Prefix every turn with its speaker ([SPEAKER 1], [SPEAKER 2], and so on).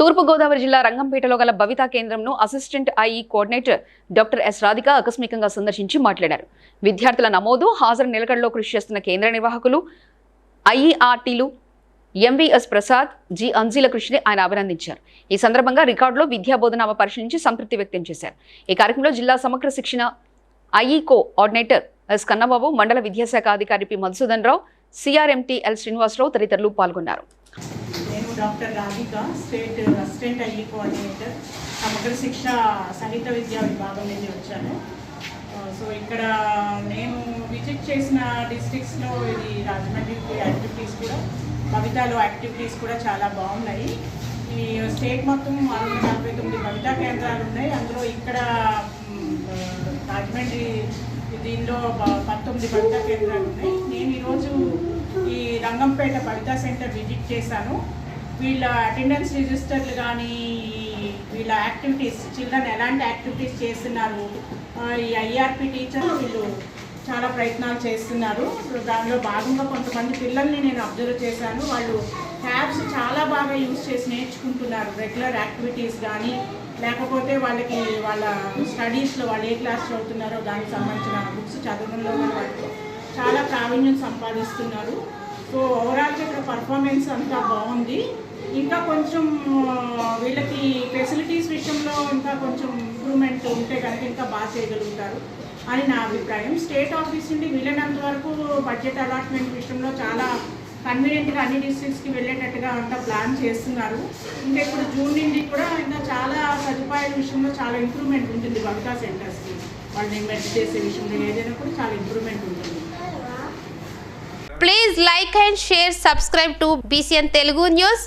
[SPEAKER 1] తూర్పుగోదావరి జిల్లా రంగంపేటలో గల Bhavita కేంద్రంను assistant IE coordinator doctor S Radhika ఆకస్మికంగా సందర్శించి మాట్లాడారు. విద్యార్థుల నమోదు హాజరు నిలకడలో కృషి చేస్తున్న కేంద్ర నిర్వాహకులు ఐఈఆర్టీలు ఎంవీఎస్ ప్రసాద్ జి అంజీల కృషిని ఆయన అభినందించారు. ఈ సందర్భంగా రికార్డులో విద్యాబోధనామ పరిశీలించి సంతృప్తి వ్యక్తం చేశారు. ఈ కార్యక్రమంలో జిల్లా సమగ్ర శిక్షణ ఐఈ కోఆర్డినేటర్ ఎస్ కన్నబాబు మండల విద్యాశాఖ అధికారి P Madhusudan Rao CRMT L Srinivasarao తదితరులు పాల్గొన్నారు.
[SPEAKER 2] Doctor Radhika state assistant IE coordinator. Samagra Shiksha Sangeeta విద్యా విభాగం నుంచి వచ్చాను సో ఇక్కడ నేను విజిట్ చేసిన డిస్ట్రిక్ట్స్లో ఇది రాజమండ్రి యాక్టివిటీస్ కూడా కవితలో యాక్టివిటీస్ కూడా చాలా బాగున్నాయి. ఈ స్టేట్ మొత్తం ఆరు వందల నలభై తొమ్మిది కవితా కేంద్రాలు ఉన్నాయి. అందులో ఇక్కడ రాజమండ్రి దీనిలో పంతొమ్మిది కవితా కేంద్రాలు ఉన్నాయి. నేను ఈరోజు ఈ రంగంపేట కవితా సెంటర్ విజిట్ చేశాను. వీళ్ళ అటెండెన్స్ రిజిస్టర్లు కానీ వీళ్ళ యాక్టివిటీస్ చిల్డ్రన్ ఎలాంటి యాక్టివిటీస్ చేస్తున్నారు? ఈ ఐఆర్పి టీచర్ వీళ్ళు చాలా ప్రయత్నాలు చేస్తున్నారు. దానిలో భాగంగా కొంతమంది పిల్లల్ని నేను అబ్జర్వ్ చేశాను. వాళ్ళు ట్యాబ్స్ చాలా బాగా యూజ్ చేసి నేర్చుకుంటున్నారు. రెగ్యులర్ యాక్టివిటీస్ కానీ లేకపోతే వాళ్ళకి వాళ్ళ స్టడీస్లో వాళ్ళు ఏ క్లాస్ చదువుతున్నారో దానికి సంబంధించిన బుక్స్ చదవడంలో వాళ్ళు చాలా ప్రావీణ్యం సంపాదిస్తున్నారు. సో ఓవరాల్గా ఇక్కడ పర్ఫార్మెన్స్ అంతా బాగుంది. ఇంకా కొంచెం వీళ్ళకి ఫెసిలిటీస్ విషయంలో ఇంకా కొంచెం ఇంప్రూవ్మెంట్ ఉంటే కనుక ఇంకా బాగా చేయగలుగుతారు అని నా అభిప్రాయం. స్టేట్ ఆఫీస్ నుండి వీలైనంత వరకు బడ్జెట్ అలాట్మెంట్ విషయంలో చాలా కన్వీనియంట్గా అన్ని డిస్ట్రిక్ట్స్కి వెళ్ళేటట్టుగా అంతా ప్లాన్ చేస్తున్నారు. ఇంకా ఇప్పుడు జూన్ నుండి కూడా ఇంకా చాలా సదుపాయాల విషయంలో చాలా ఇంప్రూవ్మెంట్ ఉంటుంది బగ్దా సెంటర్స్కి వాళ్ళని మెడ్ చేసే విషయంలో ఏదైనా కూడా చాలా ఇంప్రూవ్మెంట్ ఉంటుంది.
[SPEAKER 3] Please like and share subscribe to BCN Telugu news